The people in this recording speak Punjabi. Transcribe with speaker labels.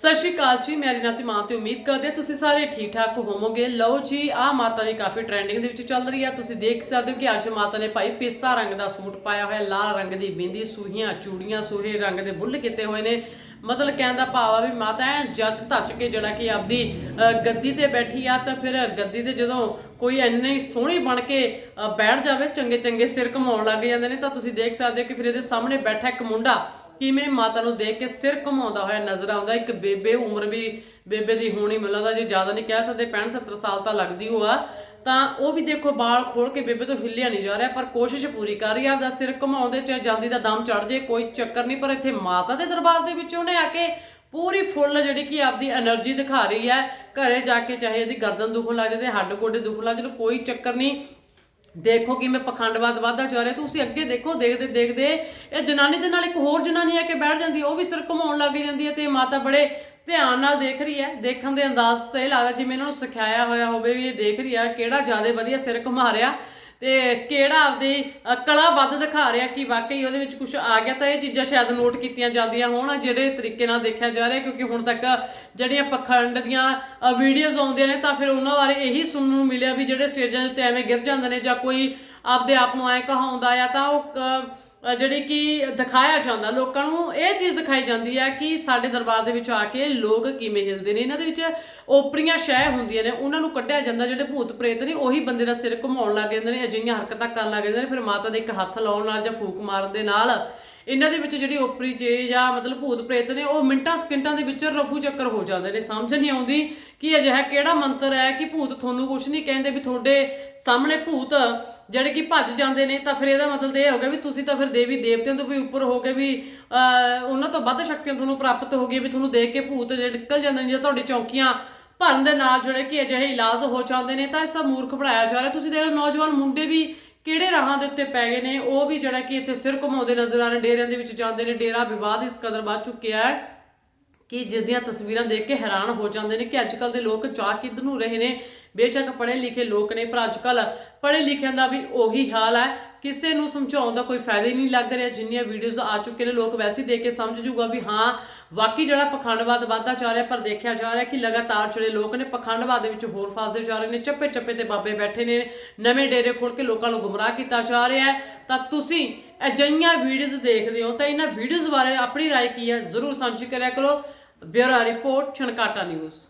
Speaker 1: ਸਤਿ ਸ਼੍ਰੀ ਅਕਾਲ ਜੀ ਮੇਰੀ ਨਾਮ ਤੇ ਮਾਂ ਤੇ ਉਮੀਦ ਕਰਦੇ ਹਾਂ ਤੁਸੀਂ ਸਾਰੇ ਠੀਕ ਠਾਕ ਹੋਵੋਗੇ। ਲਓ ਜੀ ਆਹ ਮਾਤਾ ਵੀ ਕਾਫੀ ਟ੍ਰੈਂਡਿੰਗ ਦੇ ਵਿੱਚ ਚੱਲ ਰਹੀ ਆ। ਤੁਸੀਂ ਦੇਖ ਸਕਦੇ ਹੋ ਕਿ ਅੱਜ ਮਾਤਾ ਨੇ ਭਾਈ ਪਿਸਤਾ ਰੰਗ ਦਾ ਸੂਟ ਪਾਇਆ ਹੋਇਆ, ਲਾਲ ਰੰਗ ਦੀ ਬਿੰਦੀ, ਸੂਹੀਆਂ, ਚੂੜੀਆਂ, ਸੂਹੇ ਰੰਗ ਦੇ ਬੁੱਲ ਕੀਤੇ ਹੋਏ ਨੇ। ਮਤਲਬ ਕਹਿਣ ਦਾ ਭਾਵ ਆ ਵੀ ਮਾਤਾ ਐ ਜੱਜ ਧੱਜ ਕੇ ਜਿਹੜਾ ਕਿ ਆਪਦੀ ਗੱਦੀ ਤੇ ਬੈਠੀ ਆ ਤਾਂ ਫਿਰ ਗੱਦੀ ਤੇ ਜਦੋਂ ਕੋਈ ਇੰਨੀ ਸੋਹਣੀ ਬਣ ਕੇ ਬੈਠ ਜਾਵੇ ਚੰਗੇ ਚੰਗੇ ਸਿਰ ਘਮਾਉਣ ਲੱਗ ਜਾਂਦੇ ਨੇ, ਤਾਂ ਤੁਸੀਂ ਦੇਖ ਸਕਦੇ ਹੋ ਕਿ ਫਿਰ ਇਹਦੇ ਸਾਹਮਣੇ ਬੈਠਾ ਇੱਕ ਮੁੰਡਾ ਕਿਵੇਂ ਮਾਤਾ ਨੂੰ ਦੇਖ ਕੇ ਸਿਰ ਘੁਮਾਉਂਦਾ ਹੋਇਆ ਨਜ਼ਰ ਆਉਂਦਾ? ਇੱਕ ਬੇਬੇ ਉਮਰ ਵੀ ਬੇਬੇ ਦੀ ਹੋਣੀ ਮੈਨੂੰ ਲੱਗਦਾ ਜੇ ਜ਼ਿਆਦਾ ਨਹੀਂ ਕਹਿ ਸਕਦੇ 65 70 ਸਾਲ ਤਾਂ ਲੱਗਦੀ ਹੋਆ। ਤਾਂ ਉਹ ਵੀ ਦੇਖੋ ਬਾਲ ਖੋਲ ਕੇ ਬੇਬੇ ਤੋਂ ਹਿੱਲਿਆ ਨਹੀਂ ਜਾ ਰਿਹਾ, ਪਰ ਕੋਸ਼ਿਸ਼ ਪੂਰੀ ਕਰ ਰਹੀ ਆ, ਆਪਦਾ ਸਿਰ ਘੁਮਾਉਂਦੇ ਚਾਹੇ ਜਾਂਦੀ ਦਾ ਦਮ ਚੜ ਜੇ ਕੋਈ ਚੱਕਰ ਨਹੀਂ। ਪਰ ਇੱਥੇ ਮਾਤਾ ਦੇ ਦਰਬਾਰ ਦੇ ਵਿੱਚ ਉਹਨੇ ਆ ਕੇ ਪੂਰੀ ਫੁੱਲ ਜਿਹੜੀ ਕਿ ਆਪਦੀ એનર્ਜੀ ਦਿਖਾ ਰਹੀ ਹੈ। ਘਰੇ ਜਾ ਕੇ ਚਾਹੇ ਇਹਦੀ ਗਰਦਨ ਦੁਖਣ ਲੱਗ ਜਾਂਦੇ ਹੱਡ ਗੋਡੇ ਦੁਖਣ ਲੱਗ ਜਾਂਦੇ ਕੋਈ ਚੱਕਰ ਨਹੀਂ। ਦੇਖੋ ਕਿਵੇਂ ਪਖੰਡਵਾਦ ਵਧਦਾ ਜਾ ਰਿਹਾ, ਤੁਸੀਂ ਅੱਗੇ ਦੇਖੋ, ਦੇਖਦੇ ਦੇਖਦੇ। ਇਹ ਜਨਾਨੀ ਦੇ ਨਾਲ ਇੱਕ ਹੋਰ ਜਨਾਨੀ ਆ ਕੇ ਬੈਠ ਜਾਂਦੀ, ਉਹ ਵੀ ਸਿਰ ਘੁਮਾਉਣ ਲੱਗ ਜਾਂਦੀ ਹੈ ਤੇ ਮਾਤਾ ਬੜੇ ਧਿਆਨ ਨਾਲ ਦੇਖ ਰਹੀ ਹੈ, ਦੇਖਣ ਦੇ ਅੰਦਾਜ਼ ਤੋਂ ਇਹ ਲੱਗਦਾ ਜਿਵੇਂ ਇਹਨਾਂ ਨੂੰ ਸਿਖਾਇਆ ਹੋਇਆ ਹੋਵੇ ਵੀ ਇਹ ਦੇਖ ਰਹੀ ਆ ਕਿਹੜਾ ਜ਼ਿਆਦਾ ਵਧੀਆ ਸਿਰ ਘੁਮਾ ਰਿਹਾ। ਤੇ ਕਿਹੜਾ ਆਪਦੀ ਕਲਾ ਵੱਧ ਦਿਖਾ ਰਿਹਾ ਕਿ ਵਾਕਈ ਉਹਦੇ ਵਿੱਚ ਕੁਝ ਆ ਗਿਆ ਤਾਂ ਇਹ ਚੀਜ਼ਾਂ ਸ਼ਾਇਦ ਨੋਟ ਕੀਤੀਆਂ ਜਾਂਦੀਆਂ ਹੋਣ, ਜਿਹੜੇ ਤਰੀਕੇ ਨਾਲ ਦੇਖਿਆ ਜਾ ਰਿਹਾ ਕਿਉਂਕਿ ਹੁਣ ਤੱਕ ਜਿਹੜੀਆਂ ਪਖੰਡ ਦੀਆਂ ਵੀਡੀਓਜ਼ ਆਉਂਦੀਆਂ ਨੇ ਤਾਂ ਫਿਰ ਉਹਨਾਂ ਬਾਰੇ ਇਹੀ ਸੁਣਨ ਨੂੰ ਮਿਲਿਆ ਵੀ ਜਿਹੜੇ ਸਟੇਜਾਂ ਦੇ ਐਵੇਂ ਗਿਰ ਜਾਂਦੇ ਨੇ ਜਾਂ ਕੋਈ ਆਪਦੇ ਆਪ ਨੂੰ ਐ ਕਹਾਉਂਦਾ ਆ ਤਾਂ ਉਹ ਕ- ਜਿਹੜੀ ਕਿ ਦਿਖਾਇਆ ਜਾਂਦਾ ਲੋਕਾਂ ਨੂੰ, ਇਹ ਚੀਜ਼ ਦਿਖਾਈ ਜਾਂਦੀ ਹੈ ਕਿ ਸਾਡੇ ਦਰਬਾਰ ਦੇ ਵਿੱਚ ਆ ਕੇ ਲੋਕ ਕਿਵੇਂ ਹਿਲਦੇ ਨੇ। ਇਹਨਾਂ ਦੇ ਵਿੱਚ ਓਪਰੀਆਂ ਸ਼ੈ ਹੁੰਦੀਆਂ ਨੇ, ਉਹਨਾਂ ਨੂੰ ਕੱਢਿਆ ਜਾਂਦਾ, ਜਿਹੜੇ ਭੂਤ ਪ੍ਰੇਤ ਨੇ, ਉਹੀ ਬੰਦੇ ਦਾ ਸਿਰ ਘੁਮਾਉਣ ਲੱਗ ਜਾਂਦੇ ਨੇ, ਅਜਿਹੀਆਂ ਹਰਕਤਾਂ ਕਰਨ ਲੱਗ ਜਾਂਦੇ ਨੇ, ਫਿਰ ਮਾਤਾ ਦੇ ਇੱਕ ਹੱਥ ਲਾਉਣ ਨਾਲ ਜਾਂ ਫੂਕ ਮਾਰਨ ਦੇ ਨਾਲ ਇਹਨਾਂ ਦੇ ਵਿੱਚ ਜਿਹੜੀ ਓਪਰੀ ਚੀਜ਼ ਜਾਂ ਮਤਲਬ ਭੂਤ ਪ੍ਰੇਤ ਨੇ, ਉਹ ਮਿੰਟਾਂ ਸਕਿੰਟਾਂ ਦੇ ਵਿੱਚ ਰਫੂ ਚੱਕਰ ਹੋ ਜਾਂਦੇ ਨੇ। ਸਮਝ ਨਹੀਂ ਆਉਂਦੀ ਕਿ ਅਜਿਹਾ ਕਿਹੜਾ ਮੰਤਰ ਹੈ ਕਿ ਭੂਤ ਤੁਹਾਨੂੰ ਕੁਝ ਨਹੀਂ ਕਹਿੰਦੇ ਵੀ ਤੁਹਾਡੇ ਸਾਹਮਣੇ ਭੂਤ ਜਿਹੜੇ ਕਿ ਭੱਜ ਜਾਂਦੇ ਨੇ। ਤਾਂ ਫਿਰ ਇਹਦਾ ਮਤਲਬ ਇਹ ਹੋ ਗਿਆ ਵੀ ਤੁਸੀਂ ਤਾਂ ਫਿਰ ਦੇਵੀ ਦੇਵਤਿਆਂ ਤੋਂ ਵੀ ਉੱਪਰ ਹੋ ਕੇ ਵੀ ਉਹਨਾਂ ਤੋਂ ਵੱਧ ਸ਼ਕਤੀਆਂ ਤੁਹਾਨੂੰ ਪ੍ਰਾਪਤ ਹੋ ਗਈ ਵੀ ਤੁਹਾਨੂੰ ਦੇਖ ਕੇ ਭੂਤ ਜਿਹੜੇ ਨਿਕਲ ਜਾਂਦੇ ਨੇ ਜਾਂ ਤੁਹਾਡੀ ਚੌਕੀਆਂ ਭਰਨ ਦੇ ਨਾਲ ਜਿਹੜੇ ਕਿ ਅਜਿਹੇ ਇਲਾਜ ਹੋ ਜਾਂਦੇ ਨੇ। ਤਾਂ ਇਸ ਦਾ ਮੂਰਖ ਬਣਾਇਆ ਜਾ ਰਿਹਾ। ਤੁਸੀਂ ਦੇਖ ਲਓ, ਨੌਜਵਾਨ ਮੁੰਡੇ ਵੀ ਕਿਹੜੇ ਰਾਹਾਂ ਦੇ ਉੱਤੇ ਪੈ ਗਏ ਨੇ? ਉਹ ਵੀ ਜਿਹੜਾ ਕਿ ਇੱਥੇ ਸਿਰ ਘੁਮਾਉਂਦੇ ਨਜ਼ਰ ਆ ਰਹੇ ਡੇਰਿਆਂ ਦੇ ਵਿੱਚ ਜਾਂਦੇ ਨੇ। ਡੇਰਾ ਵਿਵਾਦ ਇਸ ਕਦਰ ਵੱਧ ਚੁੱਕਿਆ ਹੈ ਕਿ ਜਿਸ ਦੀਆਂ ਤਸਵੀਰਾਂ ਦੇਖ ਕੇ ਹੈਰਾਨ ਹੋ ਜਾਂਦੇ ਨੇ ਕਿ ਅੱਜਕੱਲ ਦੇ ਲੋਕ ਚਾਹ ਕਿੱਧਰ ਨੂੰ ਰਹੇ ਨੇ। ਬੇਸ਼ੱਕ ਪੜ੍ਹੇ ਲਿਖੇ ਲੋਕ ਨੇ, ਪਰ ਅੱਜਕੱਲ ਪੜ੍ਹੇ ਲਿਖਿਆਂ ਦਾ ਵੀ ਉਹੀ ਹਾਲ ਹੈ। ਕਿਸੇ ਨੂੰ ਸਮਝਾਉਣ ਦਾ ਕੋਈ ਫਾਇਦਾ ਹੀ ਨਹੀਂ ਲੱਗ ਰਿਹਾ ਜਿੰਨੀਆਂ ਵੀਡੀਓਜ਼ ਆ ਚੁੱਕੇ ਨੇ ਲੋਕ ਵੈਸੇ ਹੀ ਦੇਖ ਕੇ ਸਮਝ ਜੂਗਾ ਵੀ ਹਾਂ ਵਾਕਈ ਜਿਹੜਾ ਪਖੰਡਵਾਦ ਵੱਧਦਾ ਜਾ ਰਿਹਾ ਪਰ ਦੇਖਿਆ ਜਾ ਰਿਹਾ ਕਿ ਲਗਾਤਾਰ ਜਿਹੜੇ ਲੋਕ ਨੇ ਪਖੰਡਵਾਦ ਦੇ ਵਿੱਚ ਹੋਰ ਫਸਦੇ ਜਾ ਰਹੇ ਨੇ ਚੱਪੇ ਚੱਪੇ ਤੇ ਬਾਬੇ ਬੈਠੇ ਨੇ ਨਵੇਂ ਡੇਰੇ ਖੋਲ ਕੇ ਲੋਕਾਂ ਨੂੰ ਗੁੰਮਰਾਹ ਕੀਤਾ ਜਾ ਰਿਹਾ ਹੈ ਤਾਂ ਤੁਸੀਂ ਅਜਿਹੀਆਂ ਵੀਡੀਓਜ਼ ਦੇਖਦੇ ਹੋ ਤਾਂ ਇਹਨਾਂ ਵੀਡੀਓਜ਼ ਬਾਰੇ ਆਪਣੀ رائے ਕੀ ਹੈ ਜ਼ਰੂਰ ਸਾਂਝੀ ਕਰਿਆ ਕਰੋ ਬਿਊਰੋ ਰਿਪੋਰਟ ਛਣਕਾਟਾ ਨਿਊਜ਼